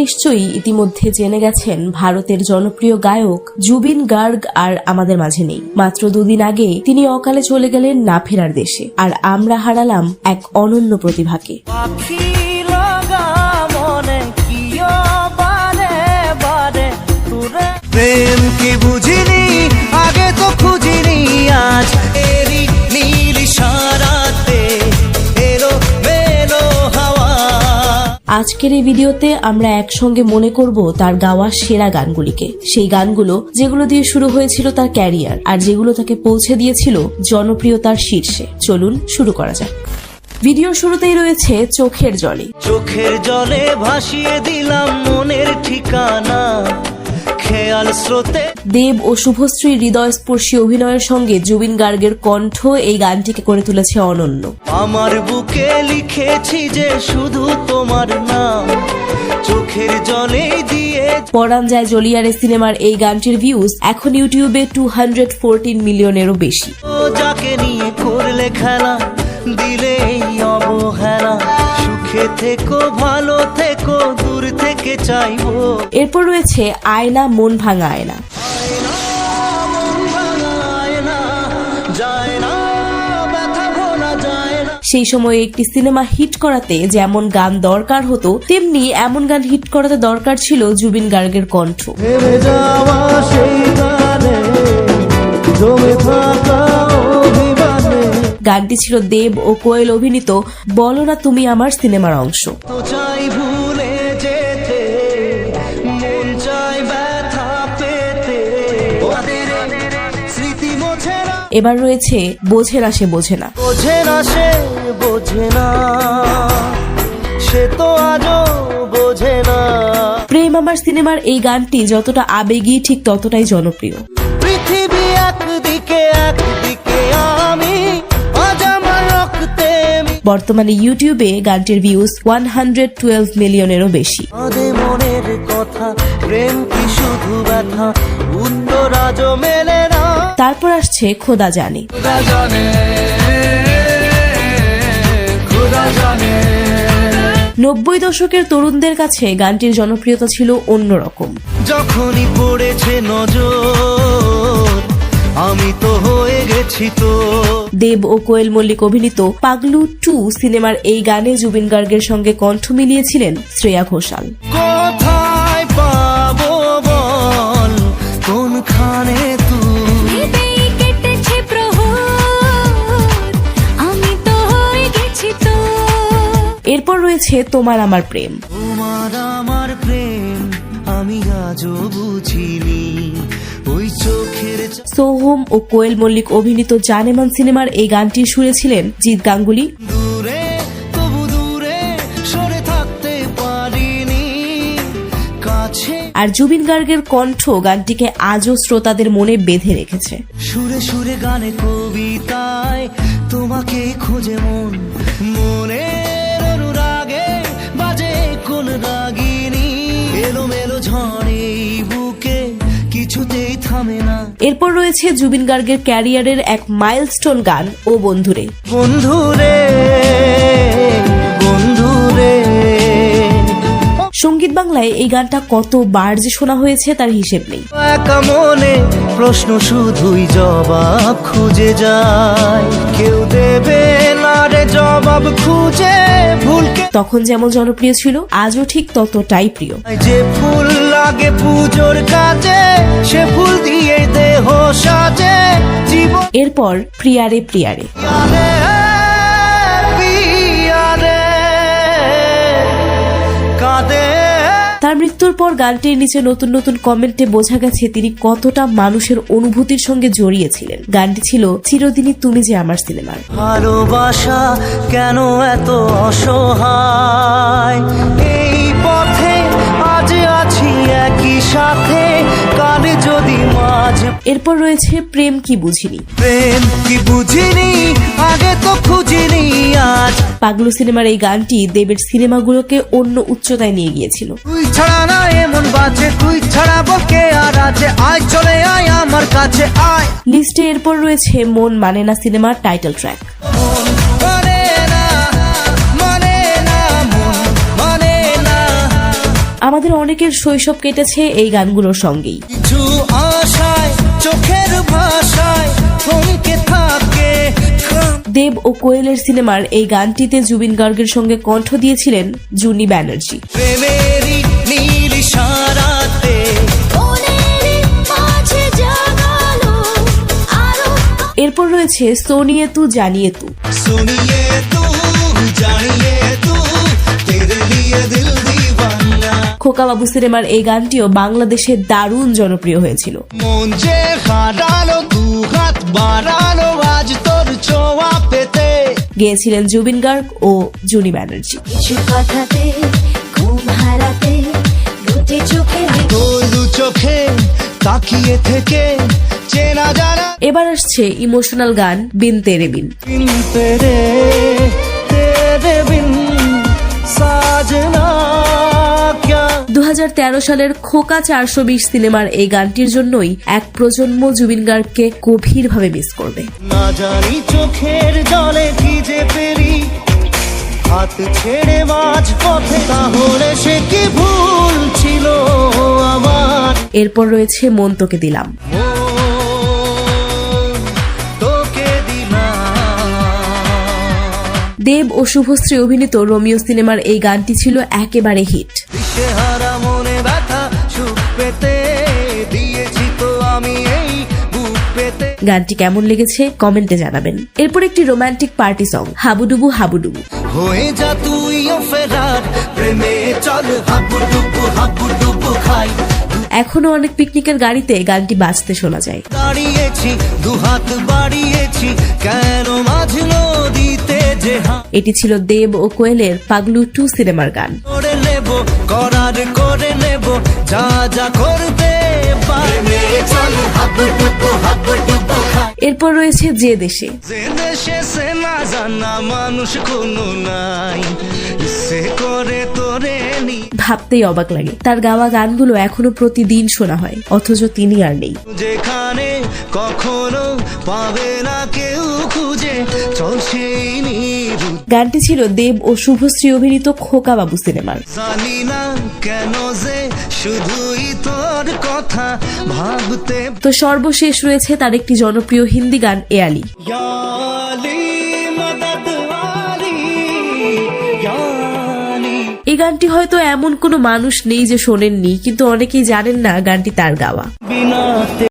নিশ্চয়ই ইতিমধ্যে জেনে গেছেন ভারতের জনপ্রিয় গায়ক জুবিন গার্গ আর আমাদের মাঝে নেই। মাত্র দুদিন আগে তিনি অকালে চলে গেলেন না ফেরার দেশে। আর আমরা হারালাম এক অনন্য প্রতিভাকে। প্রেম কি বুঝিনি? আগে তো খুঁজিনি আজ। এরি নীল আজকের এই ভিডিওতে আমরা একসঙ্গে মনে করব তার গাওয়া সেরা গানগুলিকে। সেই গানগুলো যেগুলো দিয়ে শুরু হয়েছিল তার ক্যারিয়ার আর যেগুলো তাকে পৌঁছে দিয়েছিল জনপ্রিয়তার শীর্ষে। চলুন শুরু করা যাক। ভিডিও শুরুতেই রয়েছে চোখের জলে। চোখের জলে ভাসিয়ে দিলাম মনের ঠিকানা। খেয়াল স্রোতে। দেব ও শুভশ্রীর হৃদয়স্পর্শী অভিনয়ের সঙ্গে জুবিন গার্গের কণ্ঠ এই গানটিকে করে তুলেছে অনন্য। আমার বুকে লিখেছি যে শুধু তোমার নাম চোখের জলে দিয়ে পরাণ যায় জলিয়ারে সিনেমার এই গানটির ভিউজ এখন ইউটিউবে টু হান্ড্রেড ফোরটিন মিলিয়নেরও বেশি। যাকে নিয়ে করলে খেলা দিলে অবহেলা। সুখে থেকো ভালো থেকো দূর থেকে চাইব। এরপর রয়েছে আয়না মন ভাঙা আয়না। সেই সময়ে একটি সিনেমা হিট করাতে যেমন গান দরকার হতো তেমনি এমন গান হিট করাতে দরকার ছিল জুবিন গার্গের কণ্ঠ। গানটি ছিল দেব ও কোয়েল অভিনীত বলো না তুমি আমার সিনেমার অংশ। এবার রয়েছে বোঝে না সে বোঝে না। বোঝে না সে বোঝে না সে তো আজও বোঝে না। প্রেম আমার সিনেমার এই গানটি যতটা আবেগী ঠিক ততটাই জনপ্রিয়। পৃথিবী একদিকে একদিকে আমি বর্তমানে ইউটিউবে গানটির ভিউজ ওয়ান হান্ড্রেড টুয়েলভ মিলিয়নেরও বেশি। মনের কথা প্রেম কি শুধু ব্যথা উত্তর আজও মেলে তারপর আসছে খোদা জানে। নব্বই দশকের তরুণদের কাছে গানটির জনপ্রিয়তা ছিল অন্যরকম। যখনই পড়েছে নজর আমি তো হয়ে গেছি তো। দেব ও কোয়েল মল্লিক অভিনীত পাগলু টু সিনেমার এই গানে জুবিন গার্গের সঙ্গে কণ্ঠ মিলিয়েছিলেন শ্রেয়া ঘোষাল। রয়েছে তোমার আমার প্রেম। তোমার আমার প্রেম আমি আজও বুঝিনি। ওই চোখের সোহম ও কোয়েল মল্লিক অভিনীত জানেমান সিনেমার এই গানটির সুরে ছিলেন জিৎ গাঙ্গুলি। দূরে তবু দূরে সরে থাকতে পারিনি। কাছে আর জুবিন গার্গের কণ্ঠ গানটিকে আজও শ্রোতাদের মনে বেঁধে রেখেছে। সুরে সুরে গানে কবিতায় তোমাকে খোঁজে মন মনের রয়েছে জুবিন গার্গের ক্যারিয়ারের এক মাইলস্টোন গান ও বন্ধুরে। বন্ধুরে সংগীত বাংলায় এই গানটা কতবার যে শোনা হয়েছে তার হিসেব নেই। মনে প্রশ্ন শুধুই জবাব খুঁজে যায়। কেউ দেবে না রে জবাব খুঁজে ভুলকে তখন যেমন জনপ্রিয় ছিল আজও ঠিক ততটাই প্রিয়। যে ফুল লাগে পুজোর কাজে সে ফুল দিয়ে দেহ সাজে। জীবন এরপর প্রিয়ারে। প্রিয়ারে তার মৃত্যুর পর গানটির নিচে নতুন নতুন কমেন্টে বোঝা গেছে তিনি কতটা মানুষের অনুভূতির সঙ্গে জড়িয়েছিলেন। গানটি ছিল চিরদিনই তুমি যে আমার সিনেমার। ভালোবাসা কেন এত অসহায়? এই পথে আজ আছি একই সাথে। এরপর রয়েছে প্রেম কি বুঝিনি। প্রেম কি বুঝিনি আগে তো খুঁজিনি আজ পাগলু সিনেমার এই গানটি দেবের সিনেমাগুলোকে অন্য উচ্চতায় নিয়ে গিয়েছিল। তুই ছাড়া না এমন বাজে তুই ছাড়া বকে আর আছে? আয় চলে আয় আমার কাছে আয়। লিস্টে এরপর রয়েছে মন মানে না সিনেমার টাইটেল ট্র্যাক আমাদের অনেকের শৈশব কেটেছে এই গানগুলোর সঙ্গেই। চোখের থাকে দেব ও কোয়েলের সিনেমার এই গানটিতে জুবিন গার্গের সঙ্গে কণ্ঠ দিয়েছিলেন জুনি ব্যানার্জি। এরপর রয়েছে সোনিয়ে তু জানিয়ে তু। সোনিয়ে খোকা বাবু সিনেমার এই গানটিও বাংলাদেশে দারুণ জনপ্রিয় হয়েছিল। গিয়েছিলেন গেয়েছিলেন জুবিন গার্গ ও জুনি ব্যানার্জি। চোখে তাকিয়ে থেকে চেনা জানা। এবার আসছে ইমোশনাল গান বিন তেরে বিন। বিন তেরে তেরে বিন সাজনা। সালের খোকা চারশো বিশ সিনেমার এই গানটির জন্যই এক প্রজন্ম জুবিন গার্গকে গভীরভাবে মিস করবে। না জানি চোখের জলে ভিজে পেরি হাত ছেড়ে মাঝ পথে তাহলে সে কি ভুল ছিল আমার? এরপর রয়েছে মন তোকে দিলাম। মন তোকে দিলাম। দেব ও শুভশ্রী অভিনীত রোমিও সিনেমার এই গানটি ছিল একেবারে হিট। পেতে দিয়েছি তো আমি এই গানটি কেমন লেগেছে কমেন্টে জানাবেন। এরপর একটি রোমান্টিক পার্টি সং হাবুডুবু হাবুডুবু। হয়ে যা তুইও ফেরার প্রেমে চল হাবুডুবু হাবুডুবু খাই। এখনও অনেক পিকনিকের গাড়িতে গানটি বাজতে শোনা যায়। দাঁড়িয়েছি দুহাত বাড়িয়েছি কেন মাঝ নদীতে যে এটি ছিল দেব ও কোয়েলের পাগলু টু সিনেমার গান। করে নেব করার করে নেব যা যা করতে এরপর রয়েছে যে দেশে। যে দেশে সে না জানা মানুষ কোনো নাই সে করে তোরে ভাবতেই অবাক লাগে। তার গাওয়া গানগুলো এখনও প্রতিদিন শোনা হয় অথচ তিনি আর নেই। যেখানে কখনো পাবে না কেউ খুঁজে চল সেই নিরু গানটি ছিল দেব ও শুভশ্রী অভিনীত খোকা বাবু সিনেমার। জানি না কেন যে শুধুই তোর কথা ভাবতে তো সর্বশেষ রয়েছে তার একটি জনপ্রিয় হিন্দি গান এয়ালি। গানটি হয়তো এমন কোনো মানুষ নেই যে শোনেননি, কিন্তু অনেকেই জানেন না গানটি তার গাওয়া।